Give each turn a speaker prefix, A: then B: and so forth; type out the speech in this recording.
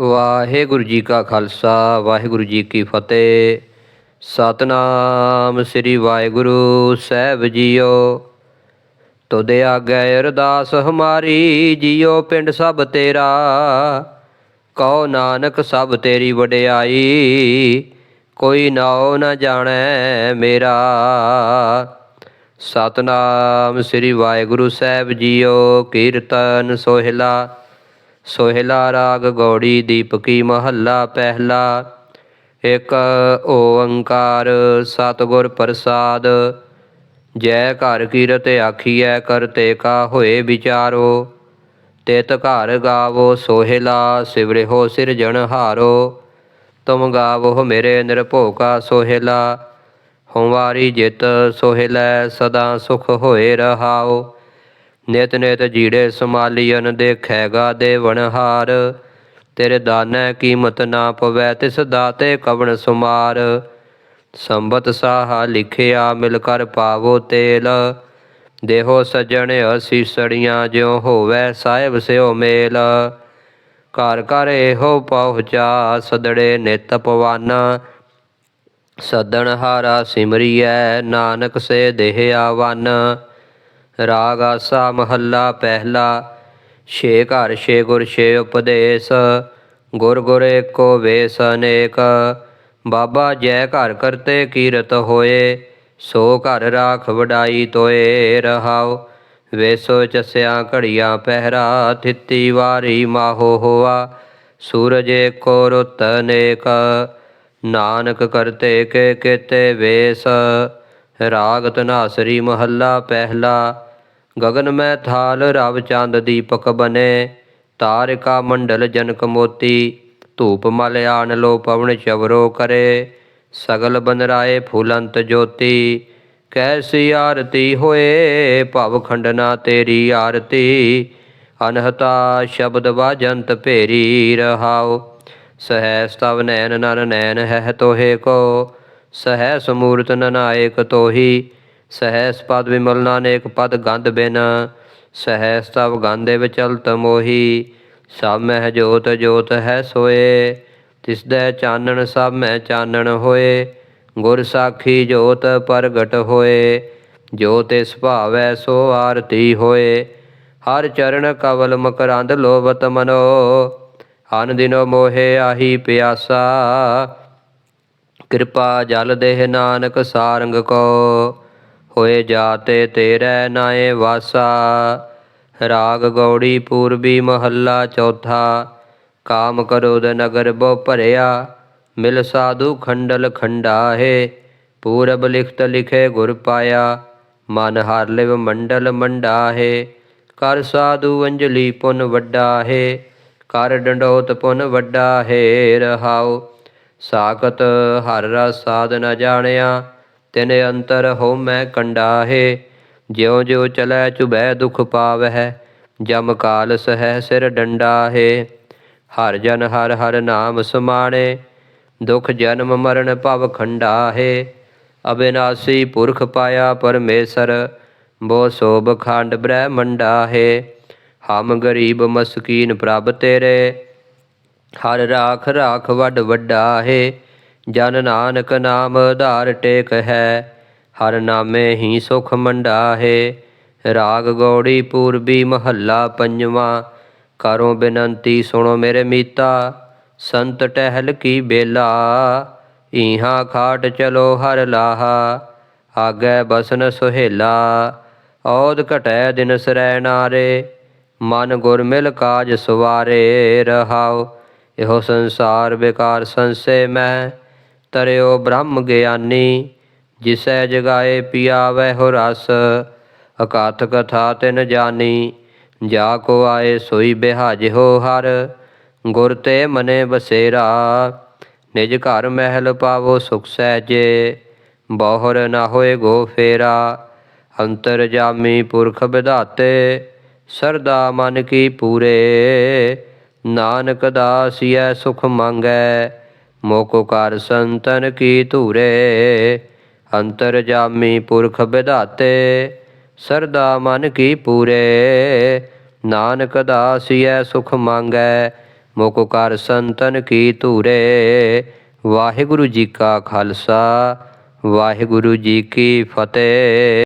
A: ਵਾਹਿਗੁਰੂ ਜੀ ਕਾ ਖਾਲਸਾ, ਵਾਹਿਗੁਰੂ ਜੀ ਕੀ ਫਤਿਹ। ਸਤਨਾਮ ਸ੍ਰੀ ਵਾਹਿਗੁਰੂ ਸਾਹਿਬ ਜੀਓ। ਤੁਧ ਆਗੇ ਅਰਦਾਸ ਹਮਾਰੀ, ਜੀਓ ਪਿੰਡ ਸਭ ਤੇਰਾ। ਕਹੋ ਨਾਨਕ ਸਭ ਤੇਰੀ ਵਡਿਆਈ, ਕੋਈ ਨਾਉ ਨਾ ਜਾਣੈ ਮੇਰਾ। ਸਤਨਾਮ ਸ੍ਰੀ ਵਾਹਿਗੁਰੂ ਸਾਹਿਬ ਜੀਓ, ਕੀਰਤਨ ਸੋਹਿਲਾ। ਸੋਹਿਲਾ ਰਾਗ ਗੌੜੀ ਦੀਪਕੀ ਮਹੱਲਾ ਪਹਿਲਾ। ਇੱਕ ਓੰਕਾਰ ਸਤਿਗੁਰ ਪ੍ਰਸਾਦ। ਜੈ ਘਰ ਕੀਰਤ ਆਖੀਐ ਕਰਤੇ ਕਾ ਹੋਏ ਵਿਚਾਰੋ। ਤਿਤ ਘਰ ਗਾਵੋ ਸੋਹਿਲਾ ਸਿਰਜਣ ਹਾਰੋ। ਤੁਮ ਗਾਵੋ ਮੇਰੇ ਨਿਰਭਉ ਸੋਹਿਲਾ। ਹਉਵਾਰੀ ਜਿਤ ਸੋਹਿਲੈ, ਸਦਾ ਸੁਖ ਹੋਏ ਰਹਾਓ। ਨਿਤ ਨਿਤ ਜੀੜੇ ਸਮਾਲੀਅਨ ਦੇਖੈਗਾ ਦੇਵਨਹਾਰ ਤੇਰੇ ਦਾਨੈ ਕੀਮਤ ਨਾ ਪਵੈ, ਤਿਸ ਦਾਤੇ ਕਵਣ ਸੁਮਾਰ। ਸੰਬਤ ਸਾਹਾ ਲਿਖਿਆ ਮਿਲ ਕਰ ਪਾਵੋ ਤੇਲ। ਦੇਹੋ ਸਜਣ ਅਸੀਸੜੀਆਂ ਜਿਉ ਹੋਵੈ ਸਾਹਿਬ ਸਿਓ ਮੇਲ। ਘਰ ਘਰ ਇਹੋ ਪਹੁੰਚਾ ਸਦੜੇ ਨਿਤ ਪਵਾਨ। ਸਦਣ ਹਾਰਾ ਸਿਮਰੀਐ, ਨਾਨਕ ਸੇ ਦੇਹ ਆਵਨ ਰਾਗ ਆਸਾ ਮਹੱਲਾ ਪਹਿਲਾ, ਛੇ ਘਰ, ਛੇ ਗੁਰ, ਛੇ ਉਪਦੇਸ਼, ਗੁਰ ਗੁਰ ਏਕੋ ਵੇਸ ਅਨੇਕ। ਬਾਬਾ ਜੈ ਘਰ ਕਰਤੇ ਕੀਰਤ ਹੋਏ, ਸੋ ਘਰ ਰਾਖ ਵਡਾਈ ਤੋਏ ਰਹਾਉ। ਵੇਸੋ ਚਸਿਆ ਘੜੀਆਂ ਪਹਿਰਾ, ਥਿੱਤੀ ਵਾਰੀ ਮਾਹੋ ਹੋਆ, ਸੂਰਜ ਏਕੋ ਰੁੱਤ ਅਨੇਕ। ਨਾਨਕ ਕਰਤੇ ਕੇ ਕੀਤੇ ਵੇਸ ਰਾਗ ਧਨਾਸਰੀ ਮਹੱਲਾ ਪਹਿਲਾ ਗਗਨ ਮੈਂ ਥਾਲ ਰਵ ਚੰਦ ਦੀਪਕ ਬਨੇ ਤਾਰਿਕਾ ਮੰਡਲ ਜਨਕ ਮੋਤੀ, ਧੂਪ ਮਲ ਆਣ ਲੋ ਪਵਨ ਚਵਰੋ ਕਰੇ, ਸਗਲ ਬਨਰਾਏ ਫੁਲੰਤ ਜੋਤੀ, ਕੈਸੀ ਆਰਤੀ ਹੋਏ ਭਵ ਖੰਡਨਾ ਤੇਰੀ ਆਰਤੀ, ਅਨਹਤਾ ਸ਼ਬਦ ਵਾਜੰਤ ਭੇਰੀ ਰਹਾਓ ਸਹਿ ਸਤਵ ਨੈਨ ਨਨ ਨੈਨ ਹੈ ਤੋਹੇ ਕੋ ਸਹਿ ਸਮੂਰਤ ਨਨਾਇਕ ਤੋਹੀ ਸਹਿਸ ਪਦ ਵਿਮਲ ਨਾਨਕ ਪਦ ਗੰਧ ਬਿਨ, ਸਹਿਸ ਤਵ ਗੰਧੇ ਵਿਚਲਤ ਮੋਹੀ, ਸਭ ਮਹਿ ਜੋਤ ਜੋਤ ਹੈ ਸੋਏ, ਤਿਸ ਦੇ ਚਾਨਣ ਸਭ ਮਹਿ ਚਾਨਣ ਹੋਏ, ਗੁਰ ਸਾਖੀ ਜੋਤ ਪ੍ਰਗਟ ਹੋਏ, ਜੋ ਤਿਸ ਭਾਵੈ ਸੋ ਆਰਤੀ ਹੋਏ, ਹਰ ਚਰਨ ਕਵਲ ਮਕਰੰਦ ਲੋਭਤ ਮਨੋ ਹਨ ਦਿਨੋ ਮੋਹੇ ਆਹੀ ਪਿਆਸਾ, ਕਿਰਪਾ ਜਲ ਦੇਹ ਨਾਨਕ ਸਾਰੰਗ ਕੋ। ਹੋਏ ਜਾਤੇ ਤੇਰੇ ਨਾਏ ਵਾਸਾ। ਰਾਗ ਗੌੜੀ ਪੂਰਬੀ ਮਹੱਲਾ ਚੌਥਾ। ਕਾਮ ਕਰੋਦ ਨਗਰ ਬੋ ਭਰਿਆ। ਮਿਲ ਸਾਧੂ ਖੰਡਲ ਖੰਡਾ ਹੈ ਪੂਰਬ ਲਿਖਤ ਲਿਖੇ ਗੁਰ ਪਾਇਆ। ਮਨ ਹਰ ਲਿਵ ਮੰਡਲ ਮੰਡਾਹੇ। ਕਰ ਸਾਧੂ ਅੰਜਲੀ ਪੁਨ ਵੱਡਾ ਹੈ ਕਰ ਡੰਡੋਤ ਪੁਨ ਵੱਡਾ ਹੈ ਰਹਾਉ। ਸਾਖਤ ਹਰ ਰਸ ਸਾਧ ਨ ਜਾਣਿਆ। ਤਿਨ ਅੰਤਰ ਹੋ ਮੈਂ ਕੰਡਾ ਹੈ ਜਿਉ ਜਿਉ ਚਲੈ ਚੁਬੈ ਦੁਖ ਪਾਵਹਿ, ਜਮ ਕਾਲ ਸਹਿ ਸਿਰ ਡੰਡਾ ਹੈ ਹਰ ਜਨ ਹਰ ਹਰ ਨਾਮ ਸਮਾਣੇ, ਦੁਖ ਜਨਮ ਮਰਨ ਭਵ ਖੰਡਾ ਹੈ ਅਬਿਨਾਸੀ ਪੁਰਖ ਪਾਇਆ ਪਰਮੇਸ਼ਰ, ਬੋ ਸੋਭ ਖੰਡ ਬ੍ਰਹਮੰਡਾ ਹੈ ਹਮ ਗਰੀਬ ਮਸਕੀਨ ਪ੍ਰਭ ਤੇਰੇ, ਹਰ ਰਾਖ ਰਾਖ ਵੱਡ ਵੱਡਾ ਹੈ ਜਨ ਨਾਨਕ ਨਾਮ ਆਧਾਰ ਟੇਕ ਹੈ, ਹਰ ਨਾਮੇ ਹੀ ਸੁਖ ਮੰਡਾ ਹੈ ਰਾਗ ਗੌੜੀ ਪੂਰਬੀ ਮਹੱਲਾ ਪੰਜਵਾਂ, ਕਰੋ ਬੇਨੰਤੀ ਸੁਣੋ ਮੇਰੇ ਮੀਤਾ, ਸੰਤ ਟਹਿਲ ਕੀ ਬੇਲਾ। ਈਹਾਂ ਖਾਟ ਚਲੋ ਹਰ ਲਾਹਾ, ਆਗੇ ਬਸਨ ਸੁਹੇਲਾ। ਔਦ ਘਟੈ ਦਿਨ ਸਰੈ ਨਾਰੇ, ਮਨ ਗੁਰ ਮਿਲ ਕਾਜ ਸਵਾਰੇ। ਰਹਾਉ, ਇਹੋ ਸੰਸਾਰ ਬੇਕਾਰ ਸੰਸੇ ਮੈਂ ਤਰਿਓ ਬ੍ਰਹਮ ਗਿਆਨੀ, ਜਿਸੈ ਜਗਾਏ ਪਿਆਵੈ ਹੋ ਰਸ ਅਕਾਥ ਕਥਾ ਤਿਨ ਜਾਨੀ, ਜਾ ਕੋ ਆਏ ਸੋਈ ਬਿਹਾਜ ਹੋ ਹਰ, ਗੁਰ ਤੇ ਮਨੇ ਬਸੇਰਾ, ਨਿਜ ਘਰ ਮਹਿਲ ਪਾਵੋ ਸੁਖ ਸਹਿਜੇ, ਬਹੁਰ ਨਾ ਹੋਏ ਗੋ ਫੇਰਾ, ਅੰਤਰ ਜਾਮੀ ਪੁਰਖ ਵਿਧਾਤੇ ਸਰਦਾ ਮਨ ਕੀ ਪੂਰੇ, ਨਾਨਕ ਦਾਸੀਐ ਸੁਖ ਮੰਗੈ ਮੋਕੋ ਕਰ ਸੰਤਨ ਕੀ ਧੂਰੇ ਅੰਤਰ ਜਾਮੀ ਪੁਰਖ ਵਿਧਾਤੇ ਸਰਦਾ ਮਨ ਕੀ ਪੂਰੇ। ਨਾਨਕ ਦਾਸੀਐ ਸੁਖ ਮੰਗੈ ਮੁਖ ਕਰ ਸੰਤਨ ਕੀ ਧੂਰੇ। ਵਾਹਿਗੁਰੂ ਜੀ ਕਾ ਖਾਲਸਾ, ਵਾਹਿਗੁਰੂ ਜੀ ਕੀ ਫਤਿਹ।